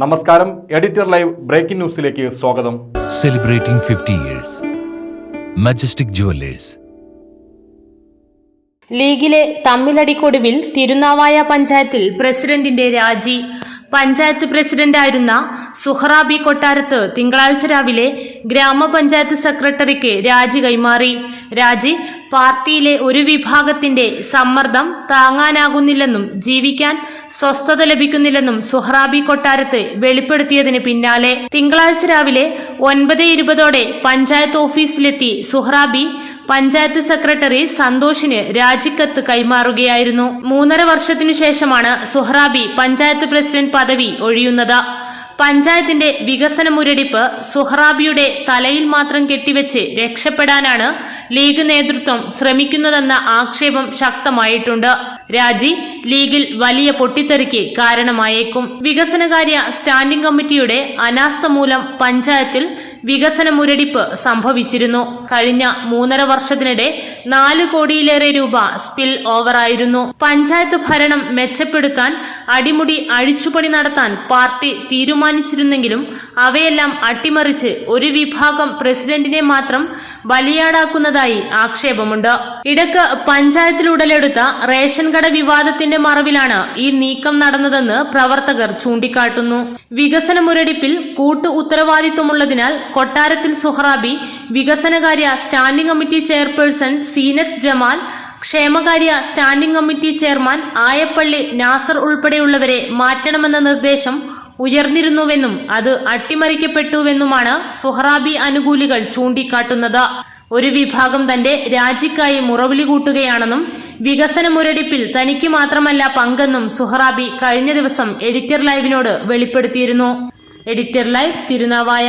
നമസ്കാരം editor live breaking ന്യൂസിലേക്ക് സ്വാഗതം. സെലിബ്രേറ്റിംഗ് 50 ഇയേഴ്സ് മജസ്റ്റിക് ജുവല്ലേഴ്സ് ലീഗിലെ തമ്മിലടിക്കൊടുവിൽ തിരുനാവായ പഞ്ചായത്തിൽ പ്രസിഡന്റിന്റെ രാജി. പഞ്ചായത്ത് പ്രസിഡന്റായിരുന്ന സുഹറാബി കൊട്ടാരത്ത് തിങ്കളാഴ്ച രാവിലെ ഗ്രാമപഞ്ചായത്ത് സെക്രട്ടറിക്ക് രാജി കൈമാറി. രാജി പാർട്ടിയിലെ ഒരു വിഭാഗത്തിന്റെ സമ്മർദ്ദം താങ്ങാനാകുന്നില്ലെന്നും ജീവിക്കാൻ സ്വസ്ഥത ലഭിക്കുന്നില്ലെന്നും സുഹറാബി കൊട്ടാരത്ത് വെളിപ്പെടുത്തിയതിന് പിന്നാലെ. തിങ്കളാഴ്ച രാവിലെ ഒൻപത് ഇരുപതോടെ പഞ്ചായത്ത് ഓഫീസിലെത്തി സുഹറാബി പഞ്ചായത്ത് സെക്രട്ടറി സന്തോഷിന് രാജിക്കത്ത് കൈമാറുകയായിരുന്നു. മൂന്നര വർഷത്തിനു ശേഷമാണ് സുഹ്റാബി പഞ്ചായത്ത് പ്രസിഡന്റ് പദവി ഒഴിയുന്നത്. പഞ്ചായത്തിന്റെ വികസന മുരടിപ്പ് സുഹ്റാബിയുടെ തലയിൽ മാത്രം കെട്ടിവെച്ച് രക്ഷപ്പെടാനാണ് ലീഗ് നേതൃത്വം ശ്രമിക്കുന്നതെന്ന ആക്ഷേപം ശക്തമായിട്ടുണ്ട്. രാജി ലീഗിൽ വലിയ പൊട്ടിത്തെറിക്ക് കാരണമായേക്കും. വികസനകാര്യ സ്റ്റാൻഡിംഗ് കമ്മിറ്റിയുടെ അനാസ്ഥ മൂലം പഞ്ചായത്തിൽ വികസന മുരടിപ്പ് സംഭവിച്ചിരുന്നു. കഴിഞ്ഞ മൂന്നര വർഷത്തിനിടെ നാല് കോടിയിലേറെ രൂപ സ്പിൽ ഓവറായിരുന്നു പഞ്ചായത്ത് ഭരണം മെച്ചപ്പെടുത്താൻ അടിമുടി അഴിച്ചുപണി നടത്താൻ പാർട്ടി തീരുമാനിച്ചിരുന്നെങ്കിലും അവയെല്ലാം അട്ടിമറിച്ച് ഒരു വിഭാഗം പ്രസിഡന്റിനെ മാത്രം ബലിയാടാക്കുന്നതായി ആക്ഷേപമുണ്ട്. ഇടയ്ക്ക് പഞ്ചായത്തിൽ ഉടലെടുത്ത റേഷൻ കട വിവാദത്തിന്റെ മറവിലാണ് ഈ നീക്കം നടന്നതെന്ന് പ്രവർത്തകർ ചൂണ്ടിക്കാട്ടുന്നു. വികസന മുരടിപ്പിൽ കൂട്ടു ഉത്തരവാദിത്വമുള്ളതിനാൽ കൊട്ടാരത്തിൽ സുഹറാബി വികസനകാര്യ standing committee chairperson Seenath Jamal ക്ഷേമകാര്യ standing committee chairman Ayappally Nasar ഉൾപ്പെടെയുള്ളവരെ മാറ്റണമെന്ന നിർദ്ദേശം ഉയർന്നിരുന്നുവെന്നും അത് അട്ടിമറിക്കപ്പെട്ടുവെന്നുമാണ് സുഹറാബി അനുകൂലികൾ ചൂണ്ടിക്കാട്ടുന്നത്. ഒരു വിഭാഗം തന്റെ രാജിക്കായി മുറവിളി കൂട്ടുകയാണെന്നും വികസന മുരടിപ്പിൽ തനിക്ക് മാത്രമല്ല പങ്കെന്നും സുഹറാബി കഴിഞ്ഞ ദിവസം എഡിറ്റർ ലൈവിനോട് വെളിപ്പെടുത്തിയിരുന്നു. Editor live Thirunavaya